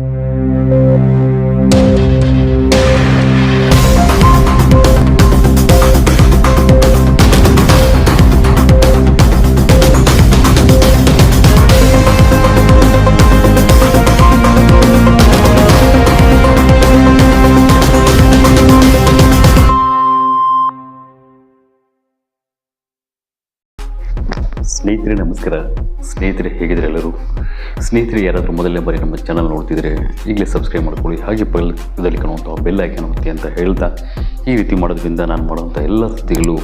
thank you ಸ್ನೇಹಿತರೆ, ನಮಸ್ಕಾರ. ಸ್ನೇಹಿತರೆ ಹೇಗಿದ್ರೆ ಎಲ್ಲರೂ? ಸ್ನೇಹಿತರೆ, ಯಾರಾದರೂ ಮೊದಲನೇ ಬಾರಿ ನಮ್ಮ ಚಾನಲ್ ನೋಡ್ತಿದ್ರೆ, ಈಗಲೇ ಸಬ್ಸ್ಕ್ರೈಬ್ ಮಾಡ್ಕೊಳ್ಳಿ. ಹಾಗೆ ಪಕ್ಕದಲ್ಲಿ ಕಾಣುವಂಥ ಬೆಲ್ ಆಯ್ಕೆ ಒತ್ತಿ ಅಂತ ಹೇಳ್ತಾ, ಈ ರೀತಿ ಮಾಡೋದ್ರಿಂದ ನಾನು ಮಾಡುವಂಥ ಎಲ್ಲ ಸುದ್ದಿಗಳು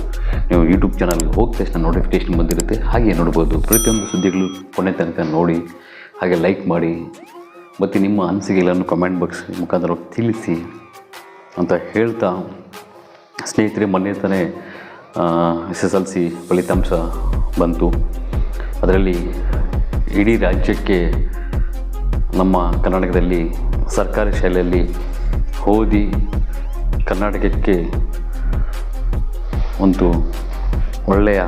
ನೀವು ಯೂಟ್ಯೂಬ್ ಚಾನಲ್ಗೆ ಹೋದ ತಕ್ಷಣ ನೋಟಿಫಿಕೇಶನ್ ಬಂದಿರುತ್ತೆ. ಹಾಗೆ ನೋಡ್ಬೋದು. ಪ್ರತಿಯೊಂದು ಸುದ್ದಿಗಳು ಕೊನೆ ತನಕ ನೋಡಿ, ಹಾಗೆ ಲೈಕ್ ಮಾಡಿ, ಮತ್ತು ನಿಮ್ಮ ಅನಿಸಿಕೆಗಳನ್ನು ಕಮೆಂಟ್ ಬಾಕ್ಸ್ ಮುಖಾಂತರ ತಿಳಿಸಿ ಅಂತ ಹೇಳ್ತಾ, ಸ್ನೇಹಿತರೆ, ಮೊನ್ನೆ ತಾನೇ ಎಸ್ ಎಸ್ ಎಲ್ ಸಿ ಫಲಿತಾಂಶ ಬಂತು. ಅದರಲ್ಲಿ ಇಡೀ ರಾಜ್ಯಕ್ಕೆ ನಮ್ಮ ಕರ್ನಾಟಕದಲ್ಲಿ ಸರ್ಕಾರಿ ಶಾಲೆಯಲ್ಲಿ ಓದಿ ಕರ್ನಾಟಕಕ್ಕೆ ಒಂದು ಒಳ್ಳೆಯ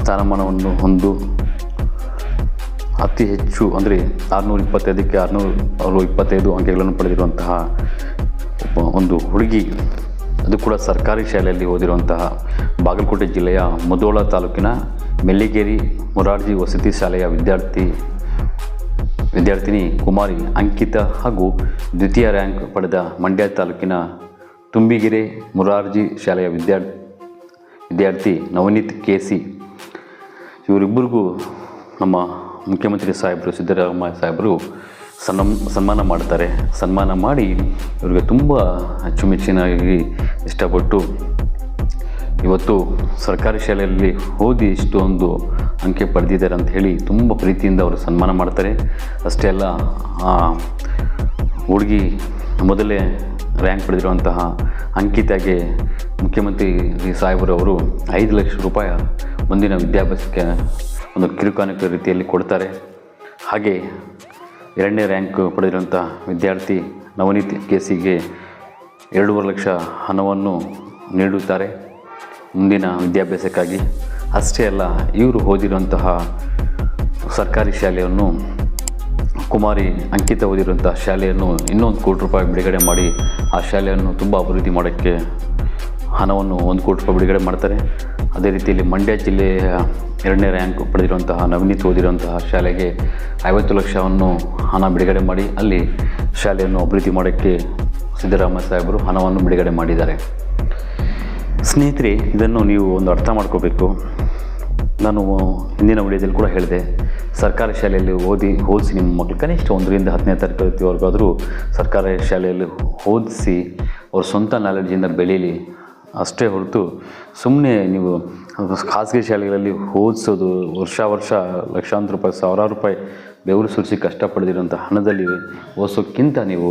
ಸ್ಥಾನಮಾನವನ್ನು ಹೊಂದು ಅತಿ ಹೆಚ್ಚು ಅಂದರೆ ಆರುನೂರ ಇಪ್ಪತ್ತೈದಕ್ಕೆ ಆರುನೂರು ಇಪ್ಪತ್ತೈದು ಅಂಕೆಗಳನ್ನು ಪಡೆದಿರುವಂತಹ ಒಂದು ಹುಡುಗಿ ಅದು ಕೂಡ ಸರ್ಕಾರಿ ಶಾಲೆಯಲ್ಲಿ ಓದಿರುವಂತಹ ಬಾಗಲಕೋಟೆ ಜಿಲ್ಲೆಯ ಮುದೋಳ ತಾಲೂಕಿನ ಮೆಲ್ಲಿಗೇರಿ ಮುರಾರ್ಜಿ ವಸತಿ ಶಾಲೆಯ ವಿದ್ಯಾರ್ಥಿ ವಿದ್ಯಾರ್ಥಿನಿ ಕುಮಾರಿ ಅಂಕಿತ ಹಾಗೂ ದ್ವಿತೀಯ ರ್ಯಾಂಕ್ ಪಡೆದ ಮಂಡ್ಯ ತಾಲೂಕಿನ ತುಂಬಿಗೆರೆ ಮುರಾರ್ಜಿ ಶಾಲೆಯ ವಿದ್ಯಾರ್ಥಿ ವಿದ್ಯಾರ್ಥಿ ನವನೀತ್ ಕೆ ಸಿ ಇವರಿಬ್ಬರಿಗೂ ನಮ್ಮ ಮುಖ್ಯಮಂತ್ರಿ ಸಾಹೇಬರು ಸಿದ್ದರಾಮಯ್ಯ ಸಾಹೇಬರು ಸನ್ಮ, ಸನ್ಮಾನ ಮಾಡ್ತಾರೆ. ಸನ್ಮಾನ ಮಾಡಿ ಇವ್ರಿಗೆ ತುಂಬ ಅಚ್ಚುಮೆಚ್ಚಿನಾಗಿ ಇಷ್ಟಪಟ್ಟು ಇವತ್ತು ಸರ್ಕಾರಿ ಶಾಲೆಯಲ್ಲಿ ಓದಿ ಇಷ್ಟೊಂದು ಅಂಕೆ ಪಡೆದಿದ್ದಾರೆ ಅಂತ ಹೇಳಿ ತುಂಬ ಪ್ರೀತಿಯಿಂದ ಅವರು ಸನ್ಮಾನ ಮಾಡ್ತಾರೆ. ಅಷ್ಟೇ ಅಲ್ಲ ಹುಡುಗಿ ಮೊದಲೇ ರ್ಯಾಂಕ್ ಪಡೆದಿರುವಂತಹ ಅಂಕಿತಾಗೆ ಮುಖ್ಯಮಂತ್ರಿ ಸಾಹೇಬರು ಅವರು ಐದು ಲಕ್ಷ ರೂಪಾಯಿ ಮುಂದಿನ ವಿದ್ಯಾಭ್ಯಾಸಕ್ಕೆ ಒಂದು ಕಿರುಕಾನಕ ರೀತಿಯಲ್ಲಿ ಕೊಡ್ತಾರೆ. ಹಾಗೆ ಎರಡನೇ ರ್ಯಾಂಕ್ ಪಡೆದಿರುವಂಥ ವಿದ್ಯಾರ್ಥಿ ನವನೀತ್ ಕೇಸಿಗೆ ಎರಡೂವರೆ ಲಕ್ಷ ಹಣವನ್ನು ನೀಡುತ್ತಾರೆ. ಮುಂದಿನ ವಿದ್ಯಾಭ್ಯಾಸಕ್ಕಾಗಿ ಅಷ್ಟೇ ಅಲ್ಲ, ಇವರು ಓದಿರುವಂತಹ ಸರ್ಕಾರಿ ಶಾಲೆಯನ್ನು, ಕುಮಾರಿ ಅಂಕಿತ ಓದಿರುವಂಥ ಶಾಲೆಯನ್ನು ಇನ್ನೊಂದು ಕೋಟಿ ರೂಪಾಯಿ ಬಿಡುಗಡೆ ಮಾಡಿ ಆ ಶಾಲೆಯನ್ನು ತುಂಬ ಅಭಿವೃದ್ಧಿ ಮಾಡೋಕ್ಕೆ ಹಣವನ್ನು ಒಂದು ಕೋಟಿ ರೂಪಾಯಿ ಬಿಡುಗಡೆ ಮಾಡ್ತಾರೆ. ಅದೇ ರೀತಿಯಲ್ಲಿ ಮಂಡ್ಯ ಜಿಲ್ಲೆಯ ಎರಡನೇ ರ್ಯಾಂಕ್ ಪಡೆದಿರುವಂತಹ ನವನೀತ್ ಓದಿರುವಂತಹ ಶಾಲೆಗೆ ಐವತ್ತು ಲಕ್ಷವನ್ನು ಹಣ ಬಿಡುಗಡೆ ಮಾಡಿ, ಅಲ್ಲಿ ಶಾಲೆಯನ್ನು ಅಭಿವೃದ್ಧಿ ಮಾಡೋಕ್ಕೆ ಸಿದ್ದರಾಮಯ್ಯ ಸಾಹೇಬರು ಹಣವನ್ನು ಬಿಡುಗಡೆ ಮಾಡಿದ್ದಾರೆ. ಸ್ನೇಹಿತರೆ, ಇದನ್ನು ನೀವು ಒಂದು ಅರ್ಥ ಮಾಡ್ಕೋಬೇಕು. ನಾನು ಹಿಂದಿನ ವಿಡಿಯೋದಲ್ಲಿ ಕೂಡ ಹೇಳಿದೆ, ಸರ್ಕಾರಿ ಶಾಲೆಯಲ್ಲಿ ಓದಿ ಹೋಲಿಸಿ ನಿಮ್ಮ ಮಕ್ಕಳು ಕನಿಷ್ಠ ಒಂದರಿಂದ ಹತ್ತನೇ ತರಗತಿವರೆಗಾದರೂ ಸರ್ಕಾರಿ ಶಾಲೆಯಲ್ಲಿ ಓದಿಸಿ ಅವ್ರ ಸ್ವಂತ ನಾಲೆಡ್ಜಿಂದ ಬೆಳೀಲಿ. ಅಷ್ಟೇ ಹೊರತು ಸುಮ್ಮನೆ ನೀವು ಖಾಸಗಿ ಶಾಲೆಗಳಲ್ಲಿ ಓದಿಸೋದು ವರ್ಷ ವರ್ಷ ಲಕ್ಷಾಂತರ ರೂಪಾಯಿ, ಸಾವಿರಾರು ರೂಪಾಯಿ ಬೆವರು ಸುರಿಸಿ ಕಷ್ಟಪಡೆದಿರುವಂಥ ಹಣದಲ್ಲಿ ಓದಿಸೋಕ್ಕಿಂತ ನೀವು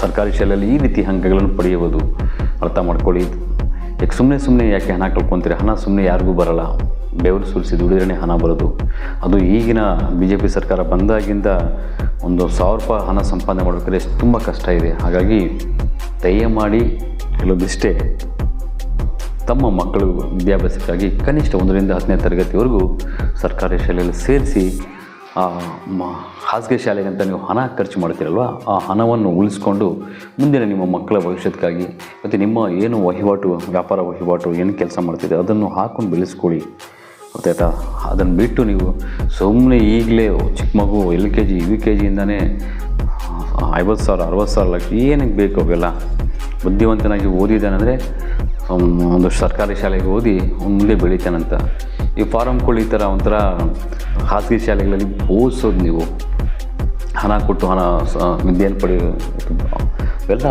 ಸರ್ಕಾರಿ ಶಾಲೆಯಲ್ಲಿ ಈ ರೀತಿ ಅಂಕಗಳನ್ನು ಪಡೆಯುವುದು ಅರ್ಥ ಮಾಡ್ಕೊಳ್ಳಿ. ಯಾಕೆ ಸುಮ್ಮನೆ ಸುಮ್ಮನೆ ಯಾಕೆ ಹಣ ಕಳ್ಕೊತೀರಿ? ಹಣ ಸುಮ್ಮನೆ ಯಾರಿಗೂ ಬರಲ್ಲ. ಬೆವರು ಸುರಿಸಿ ದುಡಿದ್ರೆ ಹಣ ಬರೋದು. ಅದು ಈಗಿನ ಬಿ ಜೆ ಪಿ ಸರ್ಕಾರ ಬಂದಾಗಿಂದ ಒಂದು ಸಾವಿರ ರೂಪಾಯಿ ಹಣ ಸಂಪಾದನೆ ಮಾಡಬೇಕಾದ್ರೆ ತುಂಬ ಕಷ್ಟ ಇದೆ. ಹಾಗಾಗಿ ದಯಮಾಡಿ ಕೆಲವೊಂದಿಷ್ಟೇ ತಮ್ಮ ಮಕ್ಕಳು ವಿದ್ಯಾಭ್ಯಾಸಕ್ಕಾಗಿ ಕನಿಷ್ಠ ಒಂದರಿಂದ ಹತ್ತನೇ ತರಗತಿವರೆಗೂ ಸರ್ಕಾರಿ ಶಾಲೆಯಲ್ಲಿ ಸೇರಿಸಿ ಮ, ಖಾಸಗಿ ಶಾಲೆಗಂತ ನೀವು ಹಣ ಖರ್ಚು ಮಾಡ್ತೀರಲ್ವ? ಆ ಹಣವನ್ನು ಉಳಿಸ್ಕೊಂಡು ಮುಂದಿನ ನಿಮ್ಮ ಮಕ್ಕಳ ಭವಿಷ್ಯಕ್ಕಾಗಿ ಮತ್ತು ನಿಮ್ಮ ಏನು ವಹಿವಾಟು, ವ್ಯಾಪಾರ ವಹಿವಾಟು, ಏನು ಕೆಲಸ ಮಾಡ್ತಿದೆ ಅದನ್ನು ಹಾಕೊಂಡು ಬೆಳೆಸ್ಕೊಳ್ಳಿ. ಗೊತ್ತಾಯ್ತಾ ಅದನ್ನು ಬಿಟ್ಟು ನೀವು ಸುಮ್ಮನೆ ಈಗಲೇ ಚಿಕ್ಕ ಮಗು L K G, U K ಜಿಯಿಂದನೇ ಐವತ್ತು ಸಾವಿರ, ಅರವತ್ತು ಸಾವಿರ ಲಕ್ಷ, ಏನಕ್ಕೆ ಬೇಕು ಅವೆಲ್ಲ? ಬುದ್ಧಿವಂತನಾಗಿ ಓದಿದ್ದಾನಂದರೆ ಒಂದು ಸರ್ಕಾರಿ ಶಾಲೆಗೆ ಓದಿ ಮುಂದೆ ಬೆಳಿತಾನಂತ. ಈ ಫಾರಂ ಕೋಳಿ ಥರ ಒಂಥರ ಖಾಸಗಿ ಶಾಲೆಗಳಲ್ಲಿ ಓದಿಸೋದು ನೀವು. ಹಣ ಕೊಟ್ಟು ಹಣ ವಿದ್ಯೆಯನ್ನು ಪಡೆಯೋ ಇವೆಲ್ಲ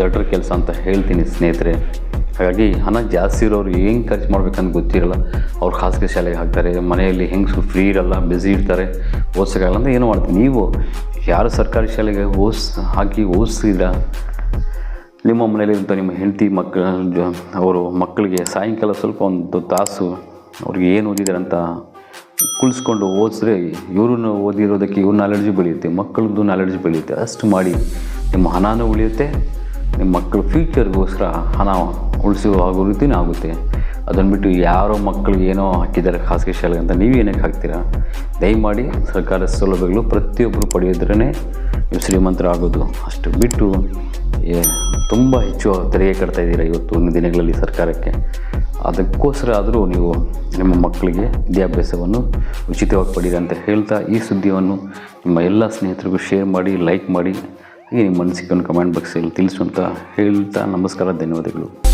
ದೊಡ್ಡ ಕೆಲಸ ಅಂತ ಹೇಳ್ತೀನಿ ಸ್ನೇಹಿತರೆ. ಹಾಗಾಗಿ ಹಣ ಜಾಸ್ತಿ ಇರೋರು ಹೆಂಗೆ ಖರ್ಚು ಮಾಡ್ಬೇಕಂತ ಗೊತ್ತಿರಲ್ಲ. ಅವ್ರು ಖಾಸಗಿ ಶಾಲೆಗೆ ಹಾಕ್ತಾರೆ, ಮನೆಯಲ್ಲಿ ಹೆಂಗಸು ಫ್ರೀ ಇರಲ್ಲ ಬ್ಯುಸಿ ಇರ್ತಾರೆ, ಓದ್ಸೋಕ್ಕಾಗಲ್ಲ ಅಂತ ಏನು ಮಾಡ್ತೀನಿ ನೀವು ಯಾರು ಸರ್ಕಾರಿ ಶಾಲೆಗೆ ಓದಿಸ್ ಹಾಕಿ ಓದಿಸಿದ ನಿಮ್ಮ ಮನೆಯಲ್ಲಿರುವಂಥ ನಿಮ್ಮ ಹೆಂಡತಿ ಮಕ್ಕಳ ಅವರು ಮಕ್ಕಳಿಗೆ ಸಾಯಂಕಾಲ ಸ್ವಲ್ಪ ಒಂದು ತಾಸು ಅವ್ರಿಗೆ ಏನು ಓದಿದ್ದಾರೆ ಅಂತ ಕುಳಿಸ್ಕೊಂಡು ಓದಿಸ್ರೆ ಇವ್ರನ್ನ ಓದಿರೋದಕ್ಕೆ ಇವ್ರ ನಾಲೆಡ್ಜು ಬೆಳೆಯುತ್ತೆ, ಮಕ್ಕಳದ್ದು ನಾಲೆಡ್ಜ್ ಬೆಳೆಯುತ್ತೆ. ಅಷ್ಟು ಮಾಡಿ ನಿಮ್ಮ ಹಣನೂ ಉಳಿಯುತ್ತೆ, ನಿಮ್ಮ ಮಕ್ಕಳ ಫ್ಯೂಚರ್ಗೋಸ್ಕರ ಹಣ ಉಳಿಸುವ ರೀತಿಯೂ ಆಗುತ್ತೆ. ಅದನ್ನು ಬಿಟ್ಟು ಯಾರೋ ಮಕ್ಕಳಿಗೆ ಏನೋ ಹಾಕಿದ್ದಾರೆ ಖಾಸಗಿ ಶಾಲೆಗೆ ಅಂತ ನೀವು ಏನಕ್ಕೆ ಹಾಕ್ತೀರಾ? ದಯಮಾಡಿ ಸರ್ಕಾರ ಸೌಲಭ್ಯಗಳು ಪ್ರತಿಯೊಬ್ಬರು ಪಡೆಯೋದ್ರೇ ನೀವು ಶ್ರೀಮಂತರಾಗೋದು ಅಷ್ಟು ಬಿಟ್ಟು, ಏ, ತುಂಬ ಹೆಚ್ಚು ತೆರಿಗೆ ಕಟ್ತಾ ಇದ್ದೀರಾ ಇವತ್ತು, ಒಂದು ದಿನಗಳಲ್ಲಿ ಸರ್ಕಾರಕ್ಕೆ? ಅದಕ್ಕೋಸ್ಕರ ಆದರೂ ನೀವು ನಿಮ್ಮ ಮಕ್ಕಳಿಗೆ ವಿದ್ಯಾಭ್ಯಾಸವನ್ನು ಉಚಿತವಾಗಿ ಪಡೀರಿ ಅಂತ ಹೇಳ್ತಾ ಈ ಸುದ್ದಿಯನ್ನು ನಿಮ್ಮ ಎಲ್ಲ ಸ್ನೇಹಿತರಿಗೂ ಶೇರ್ ಮಾಡಿ, ಲೈಕ್ ಮಾಡಿ, ಹಾಗೆ ನಿಮ್ಮ ಅನಿಸಿಕೆಯನ್ನು ಕಮೆಂಟ್ ಬಾಕ್ಸಲ್ಲಿ ತಿಳಿಸು ಅಂತ ಹೇಳ್ತಾ ನಮಸ್ಕಾರ, ಧನ್ಯವಾದಗಳು.